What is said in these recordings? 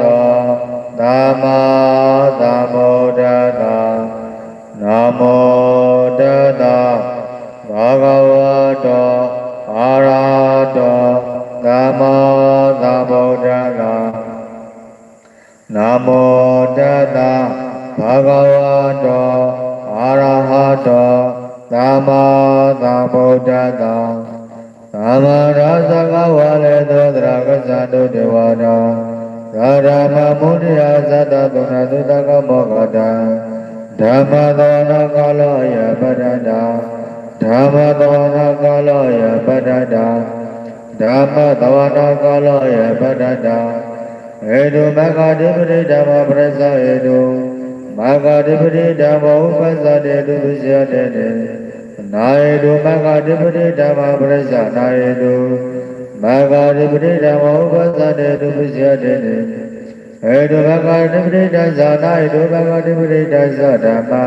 တောသမ္မာသမ္ဗုဒ္ဓတ္တနမောတတ္တဘာဂဝတောအာရဟတောသမ္မာသမ္ဗုဒ္ဓတ္တနမောတတ္တဘာဂဝတောအာရဟတောသမ္မာသမ္ဗုဒ္ဓတ္တသမ္မာရသကဝါလေသောတရာကသတုတေဝတာ သာရမမုဒ္ဒရာသတ္တသုဏသုတကမောဂတံဓမ္မသောနာကာလောယပတ္တတာဓမ္မသောနာကာလောယပတ္တတာဓမ္မသောနာကာလောယပတ္တတာဧတုမဂ္ဂတိပရိဓမ္မပရဇဧတုမဂ္ဂတိပရိဓမ္မဥပ္ပဇ္ဇတေတုပစ္စယတေတေနာယေတုမဂ္ဂတိပတိဓမ္မပရိစ္ဆာနာယေတု မဂ္ဂတိပတိဓမ္မဥပ္ပသတေတုပစ္စယတေနေဧတုမဂ္ဂတိပတိဓမ္မာနာယေတုမဂ္ဂတိပတိဓမ္မာဓမ္မာ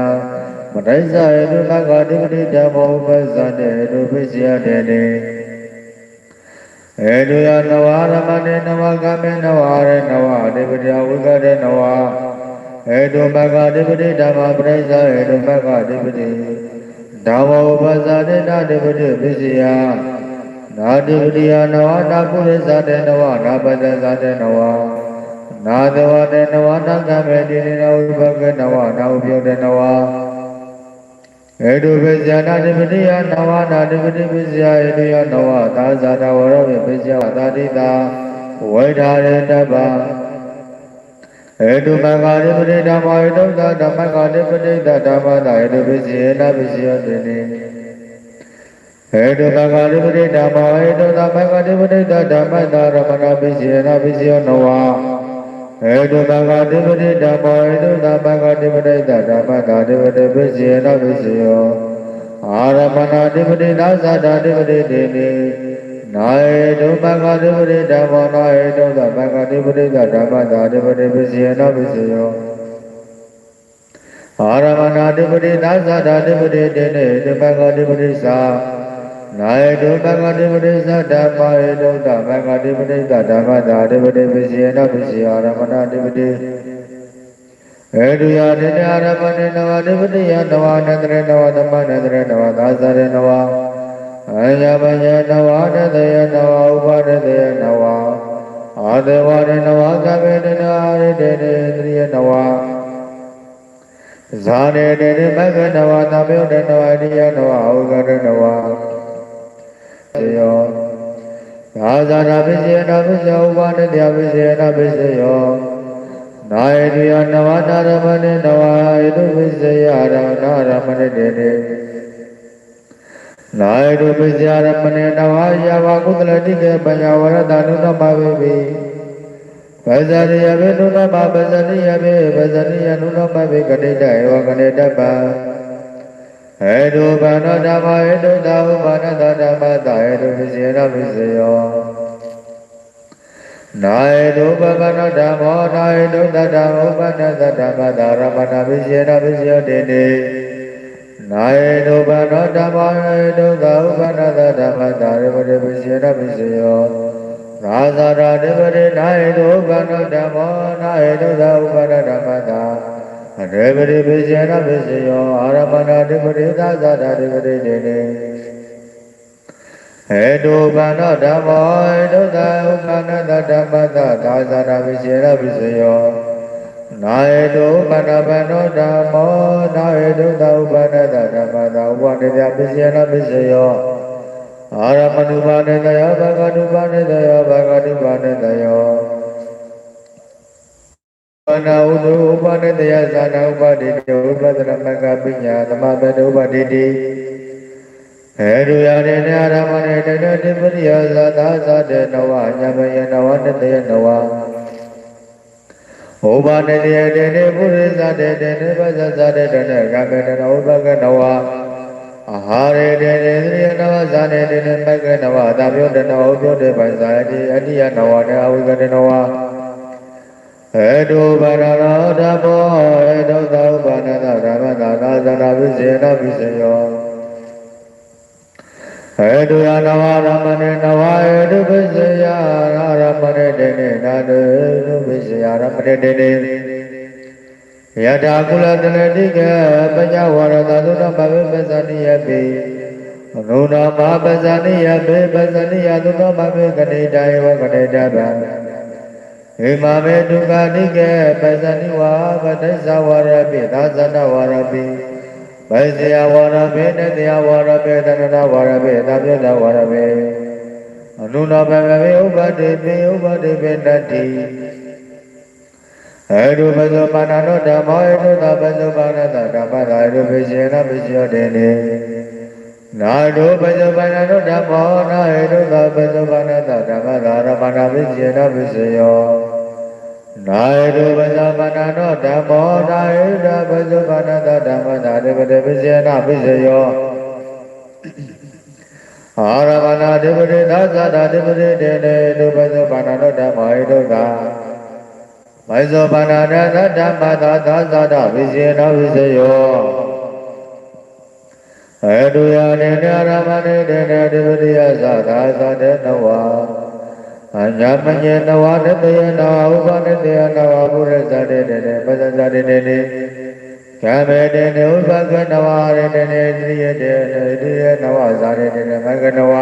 ပရိစ္ဆာယေတုမဂ္ဂတိပတိဓမ္မဥပ္ပသတေတုပစ္စယတေနေဧတုယနဝရမဏေနဝကမေနဝရေနဝအဓိပတိဝိကရေနဝဧတုမဂ္ဂတိပတိဓမ္မာပရိစ္ဆာဧတုမဂ္ဂတိပတိဓမ္မဥပဇာတေနာတိပတိပစ္စယ နာတိပတိယနဝနာပုရိသတေနဝနာပတ္တသတေနဝနာတဝတေနဝနာကမေတိနေနဝိဘဂနဝနာဥပြုတေနဝဧတုပစ္စယနာတိပတိယနဝနာတိပတိပစ္စယဧတုယနဝသာဇာတဝရောပိပစ္စယသာတိတာဝိဓာရေတပ္ပဧတုမဂ္ဂရိပရိဓမ္မဧတုသဓမ္မဂရိပရိသဓမ္မသာဧတုပစ္စယေနပစ္စယောတိနိ ဧတုမဂ္ဂရိပရိဓမ္မဧတုသမဂ္ဂရိပရိသဓမ္မသာရမဏပစ္စယေနပစ္စယောနဝဧတုမဂ္ဂရိပရိဓမ္မဧတုသမဂ္ဂရိပရိသဓမ္မသာရိပရိပစ္စယေနပစ္စယောအာရမဏတိပရိသာသတာတိပရိတိနိနာယေတုမဂ္ဂတိပရိဓမ္မောနာယေတုသမဂ္ဂတိပရိသဓမ္မသာတိပရိပစ္စယေနပစ္စယောအာရမဏတိပရိသာသတာတိပရိတိနိတုမဂ္ဂတိပရိသာ နာယေတုမဂ္ဂတိပရိသဓမ္မယေတုသမဂ္ဂတိပရိသဓမ္မသာတိပရိပစ္စယေနပစ္စယောအာရမဏတိပရိဧတုယတိနေအာရမဏေနဝတိပတိယနဝနန္တရေနဝသမနန္တရေနဝသာသရေနဝအညပညနဝတတယနဝဥပါဒတယနဝအာဒေဝရနဝကဗေတနာရိတေတေသရိယနဝဇာနေတေတေမဂ္ဂနဝသမေယတနဝအရိယနဝဥကရနဝသေ ယောသာဇာနာပစ္စယနာပစ္စယဥပါဒတယပစ္စယနာပစ္စယောနာယတိယနဝနာရမဏေနဝဧတုပစ္စယရနာရမဏေတေတေနာယတုပစ္စယရမဏေနဝယဝကုသလတိကေပညာဝရတနုတမဝေပိပဇာရိယဘေနုနမပဇာရိယဘေပဇာရိယနုနမဘေကတိတဧဝကနေတပံ ဟေတုဘာနဓမ္မဟေတုသာဥပါဏတဓမ္မသာဟေတုပစ္စယနာပစ္စယောနာယတုပပနဓမ္မောနာယတုတတ္တဥပနတဓမ္မသာရမဏပစ္စယနာပစ္စယောတေနေနာယေတုဘာနောဓမ္မယေတုသာဥပနသဓမ္မတာရပတိပစ္စယရပစ္စယောသာသာရတိပတိနာယေတုဘာနောဓမ္မောနာယေတုသာဥပနဓမ္မတာ ရေပတိပစ္စယရပစ္စယောအာရမဏတိပတိသာသာရတိပတိနေနေဟေတုဘာနောဓမ္မောဟေတုသာဥပနသဓမ္မတာသာသာရပစ္စယရပစ္စယောနာယေတုပဏပနောဓမ္မောနာယေတုသဥပနတဓမ္မတာဥပနိယပစ္စယနာပစ္စယောအာရမဏုပါနေတယောဘဂတုပါနေတယောဘဂတုပါနေတယောပ နာဥဒုဥပနိတယသာနာဥပတိတေဥပဒရမကပညာသမဘတုဥပတိတိဟေရုယရေနအာရမဏေတတတိပရိယသာသာသတေနဝညမယနဝတတေနဝဩဘာနေတေတေနေပုရိသတေတေနေပဇဇတေတေနေကမေတနောဥပကနဝအာဟာရေတေတေသရိယနဝဇာနေတေနေမကနဝသာပြောတနောပြောတေပဇာတိအတိယနဝနေအဝိကတေနဝ ဟေတုဘာရရောဓဘောဟေတုသာဥပါဏသဓမ္မသာသာသနာပိစေနပိစယောဟေတုယနဝရမဏေနဝဟေတုပစ္စယရမဏေတေနေနာတုပစ္စယရမဏေတေနေယထာကုလတလတိကပညာဝရသသုတမဘိပဇာနိယပိနုနာမပဇာနိယပိပဇာနိယသုတမဘိကနေတယဝကနေတဗံ ဟေမာမေဒုက္ခနိကေပဇာနိဝါပတိသဝရပိသာသနဝရပိပဇယဝရပိနတယဝရပိတဏနာဝရပိသဗ္ဗတဝရပိအနုနာဘဂဝေဥပတိပိဥပတိပိတတိဟေတုပဇောပါဏာနောဓမ္မောဟေတုသပဇောပါဏတဓမ္မသာဟေတုပိစေနပိစေယောတေနေ နာတုပဇောပါဏာနောဓမ္မောနာဟေတုသပဇောပါဏတဓမ္မသာရမဏပိစေနပိစေယောနာဟေတုပဇောပါဏာနောဓမ္မောနာဟေတုပဇောပါဏတဓမ္မသာရပတိပိစေနပိစေယောအာရမဏဓိပတိသာသတာဓိပတိတေနေတုပဇောပါဏာနောဓမ္မောဟေတုသာဝိဇောပါဏာရသဓမ္မသာသာသတာဝိဇေနဝိဇယော အတုယနေနရမဏေတေနတိပတိယသာသာသတေနဝအညာမညေနဝတတယနာဥပနတေယနာဝဘုရဇတေတေတေပဇဇတေတေတေကမေတေနေဥပကနဝရတေနေတိယတေနေတိယနဝဇာတေတေမကနဝ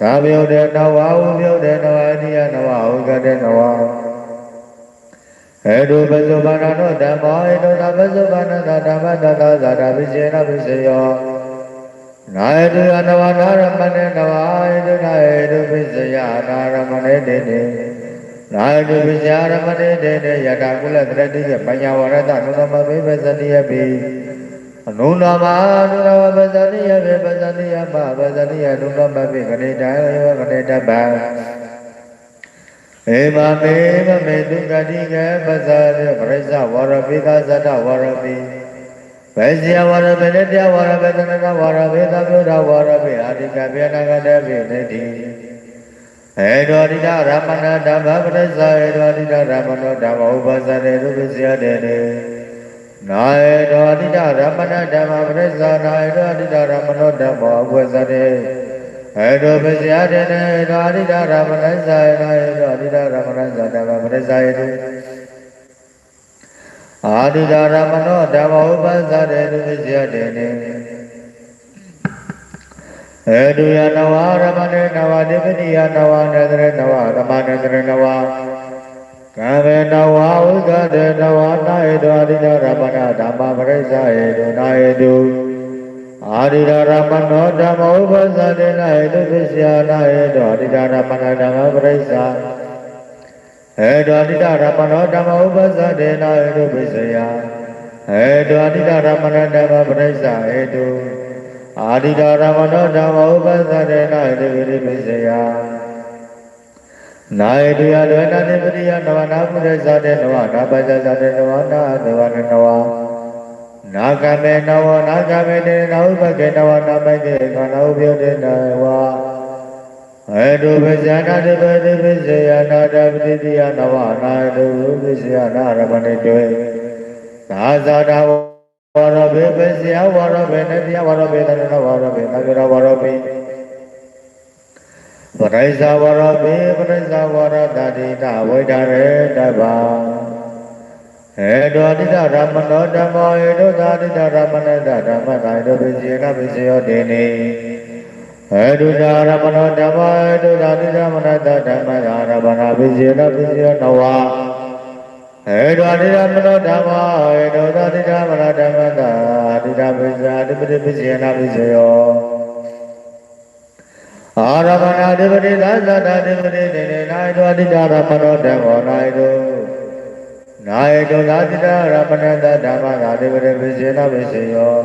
သာမြုတေနဝဥမြုတေနဝအတိယနဝဥကတေနဝ ဟေတုပဇုပါဏနောဓမ္မောဟေတုသပဇုပါဏသဓမ္မတသဇာတာပိစေနပိစေယောနာဟေတုယနဝနာရမဏေနဝဟေတုနာဟေတုပိစယနာရမဏေတေတေနာဟေတုပိစယရမဏေတေတေယတာကုလတရတိကပညာဝရတနုနမဘေပဇတိယပိအနုနမအနုနမပဇတိယဘေပဇတိယမပဇတိယနုနမဘေကနေတယောကနေတပံ ဧမမေမမေဒုက္ခတိကပဇာရပရိစ္ဆဝရပိသာဇတဝရပိဘေဇယဝရပိနတယဝရပိသနကဝရပိသဗုဒ္ဓဝရပိအာတိကပြေနဂတပိနေတိဧတောတိတရမဏဓမ္မပရိစ္ဆဧတောတိတရမဏဓမ္မဥပဇာရေရုပစ္စယတေနေနာဧတောတိတရမဏဓမ္မပရိစ္ဆနာဧတောတိတရမဏဓမ္မဥပဇာရေ ဧတောပစ္စယတေနေဧတောတိတရမဏဇာယေနာဧတောတိတရမဏဇာဓမ္မပရိစ္ဆယေတုအာတိတရမဏဓမ္မဥပဇာရေရုပစ္စယတေနေဧတုယနဝရမဏေနဝတိပတိယနဝနတရနဝဓမ္မနတရနဝကံဝေနဝဥဒ္ဒတေနဝနာဧတောအတိတရမဏဓမ္မပရိစ္ဆယေတုနာဧတု အာရိဒရမနောဓမ္မဥပဇာတေနဧတုပစ္စယနာဧတောအတိတရမဏဓမ္မပရိစ္ဆဧတောအတိတရမနောဓမ္မဥပဇာတေနဧတုပစ္စယဧတောအတိတရမဏဓမ္မပရိစ္ဆဧတုအာရိဒရမနောဓမ္မဥပဇာတေနဧတုပိပစ္စယနာယတုယဒဝနာတိပရိယနဝနာပုရိသတေနဝနာပဇဇတေနဝနာဒေဝနနဝ နာကမေနဝနာကမေတေနဥပကေနဝနာမကေခန္ဓာဥပယတေနဝအေတုပဇာနာတိပတိပစ္စယနာတပတိတိယနဝနာတုပစ္စယနာရမဏိတေသာဇာတာဝရဘေပစ္စယဝရဘေနတိယဝရဘေတနဝရဘေနဂရဝရဘေပရိစ္ဆဝရဘေပရိစ္ဆဝရတတိတဝိဒါရေတဗ္ဗာ ဟေတောတိတရမနောဓမ္မောဟေတောသာတိတရမနတဓမ္မသာဟေတောပိစေနပိစေယောတေနေဟေတုတရမနောဓမ္မောဟေတောသာတိတရမနတဓမ္မသာရမနာပိစေနပိစေယောနဝဟေတောတိတမနောဓမ္မောဟေတောသာတိတရမနဓမ္မသာတိတပိစေအတိပတိပိစေနပိစေယောအာရမဏအဓိပတိသာသတာအဓိပတိနေနေနာယတောအတိတရမနောဓမ္မောနာယတော နာယတောသာတိတရမဏတဓမ္မသာတိပတိပိစေနပိစေယော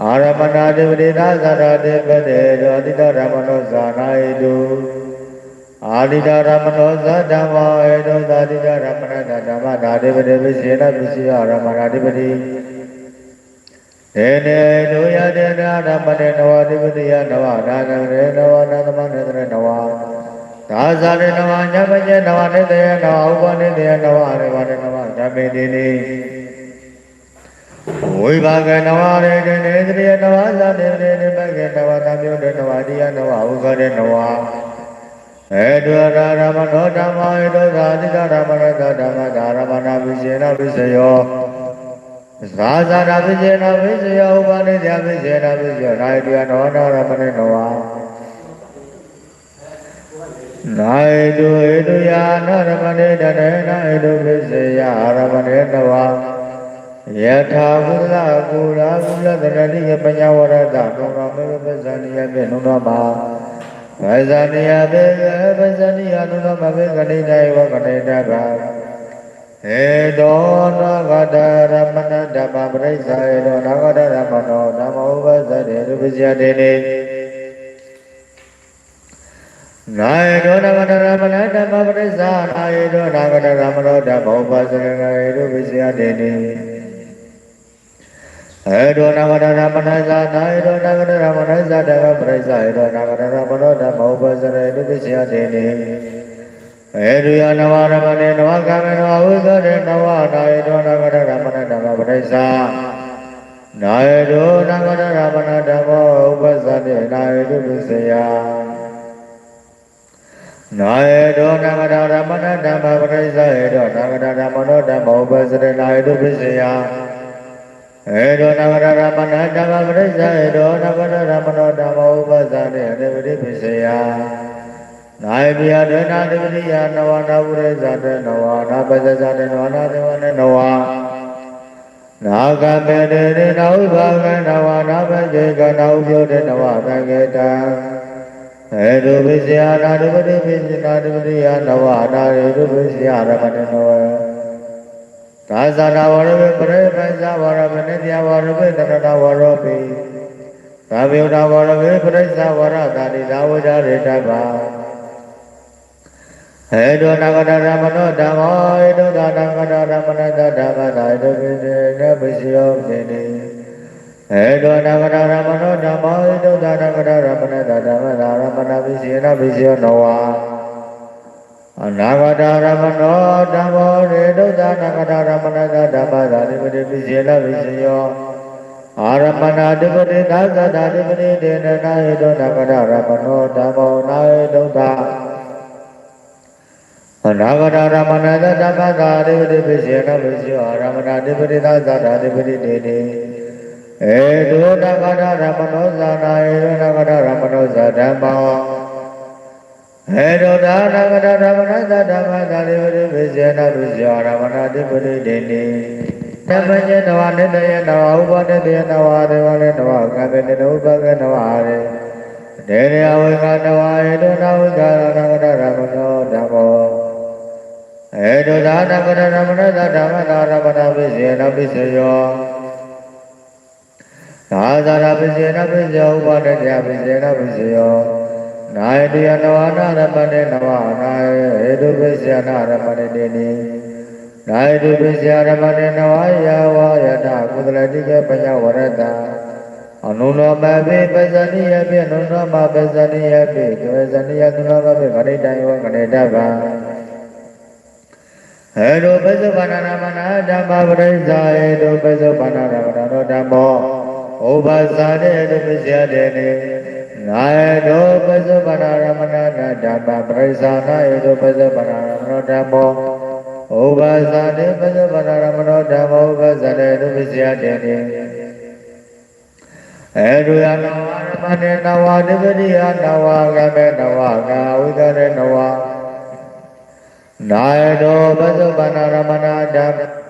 အာရမဏအဓိပတိသာသတာအဓိပတိတောအတိတရမနောဇာနာယတောအာတိတရမနောဇာဓမ္မောဟေတောသာတိတရမဏတဓမ္မသာတိပတိပိစေနပိစေယောအာရမဏအဓိပတိဒေနေဒုယတေနာဓမ္မတေနဝတိပတိယနဝနာနရေနဝနာသမနေတရနဝ သာဇာတေနဝညမညေနဝနေတယေနဝဥပနေတယေနဝရေဝတေနဝဓမ္မေတိနိဟဝိဘာကနဝရေတနေသရိယနဝသတေတေနိဘကေနဝသမြုတေနဝတိယနဝဥက္ခရေနဝဧတုရရမနောဓမ္မဧတုသာတိကရမရတဓမ္မဒါရမနာပိစေနပိစယောသာဇာနာပိစေနပိစယောဥပနိတပိစေနပိစယောနာယတုယနဝနာရမနေနဝ နာယတုဧတုယာနရမနေတနေနာယတုပိစေယရမနေနဝယထာကုလကုလကုလတရတိယပညာဝရတနုံတော်မေပဇာနိယပြေနုံတော်မှာပဇာနိယပြေပဇာနိယနုံတော်မှာဘေကတိတယဝကတိတဗာဧတောနာဂတရမဏဓမ္မပရိစ္ဆာဧတောနာဂတရမနောဓမ္မဥပဇ္ဇတေရပစ္စယတေနေ နာယတောနာဂတရမဏဓမ္မပရိစ္ဆာနာယတောနာဂတရမနောဓမ္မဥပဇ္ဇတေရပစ္စယတေနေဧတောနာဂရရမဏဇာနာဧတောနာဂရရမဏဇာတကပရိစ္ဆဧတောနာဂရရမနောဓမ္မောပစရေတုပစ္စယတေနေဧတုယနဝရမဏေနဝကမေနဝဝိသရေနဝနာဧတောနာဂရရမဏဓမ္မပရိစ္ဆနာဧတောနာဂရရမဏဓမ္မောဥပစတေနာဧတုပစ္စယ နာဧတောနာဂရရမဏဓမ္မပရိစ္ဆဧတောနာဂရရမနောဓမ္မောပစရေနာဧတုပစ္စယဧတောနဂရရမဏဓမ္မပရိစ္ဆေဧတောနဂရရမနောဓမ္မဥပဇာနေအနိပတိပိစေယနာယပိယဒေနာတိပတိယနဝနာဝရိဇာတေနဝနာပဇဇာတေနဝနာဒေဝနေနဝနာဂမေတေရိနဝိဘာဂနဝနာပဇေကနဝပြုတေနဝသကေတံ ဧတုပိစေယနာတိပတိပိစေနာတိပတိယနဝနာရေတုပိစေယရမတေနဝသာသနာဝရဝေပရိပဇဝရဝနိတ္ယဝရဝေတရဏဝရပိသာဝေဒဝရဝေပရိစ္ဆဝရတာတိသာဝကြရေတဗ္ဗဟေတောနဂရရမနောဓမ္မောဟေတောသာနဂရရမနတဓမ္မသာဟေတောပိစေနပိစယောပိနေ ဟေတောနဂရရမနောဓမ္မောဟေတောသာနဂရရမနတဓမ္မသာရမဏပိစေနပိစယောနဝါအနာဂတရမနောဓမ္မောရေဒုဒ္ဒနာဂတရမဏတဓမ္မသာတိပတိပိစေလပိစယောအာရမဏတိပတိသာသတာတိပတိဒေနနာဟေတောနာဂတရမနောဓမ္မောနာဟေဒုဒ္ဒအနာဂတရမဏတဓမ္မသာတိပတိပိစေလပိစယောအာရမဏတိပတိသာသတာတိပတိဒေနေ ဧတုနာဂတရမနောဇာနာဟေတောနာဂတရမနောဇာဓမ္မောဟေတောဒါနကတဓမ္မနသဓမ္မသာရိပတိပိစေနပိစောရမဏတိပတိတေနိဓမ္မညေနဝနိတယေနဝဥပနိတယေနဝဒေဝလေနဝကံတေနဥပကေနဝရေဒေရယဝေကနဝဟေတောနာဝိကာရနကတရမနောဓမ္မောဟေတောဒါနကတဓမ္မနသဓမ္မသာရမဏပိစေနပိစေယော သာသရပိစေနပိစေဥပနိတယပိစေနပိစေယောနာယတိယနဝနာရမဏေနဝနာယဟေတုပိစ္ဆယနာရမဏေတေနိနာယတုပိစ္ဆယရမဏေနဝယဝယတကုသလတိကပညာဝရတအနုနောမဘေပဇဏိယပိအနုနောမပဇဏိယပိကေဇဏိယကုနောကပိခရိတံယောခရိတဗံဟေတုပစ္စုပန္နရမဏဓမ္မပရိစ္ဆာဟေတုပစ္စုပန္နရမဏဓမ္မော ဥပ္ပဇာတေတုပစ္စယတေနိနာယတောပစ္စုပ္ပန္နရမဏနာဓမ္မပရိစ္ဆာနာယတောပစ္စုပ္ပန္နရမဏဓမ္မောဥပ္ပဇာတိပစ္စုပ္ပန္နရမဏဓမ္မောဥပ္ပဇာတေတုပစ္စယတေနိအေရုယနဝရမဏေနဝတိပတိယနဝကမေနဝကာဝိကရေနဝနာယတောပစ္စုပ္ပန္နရမဏဓမ္မ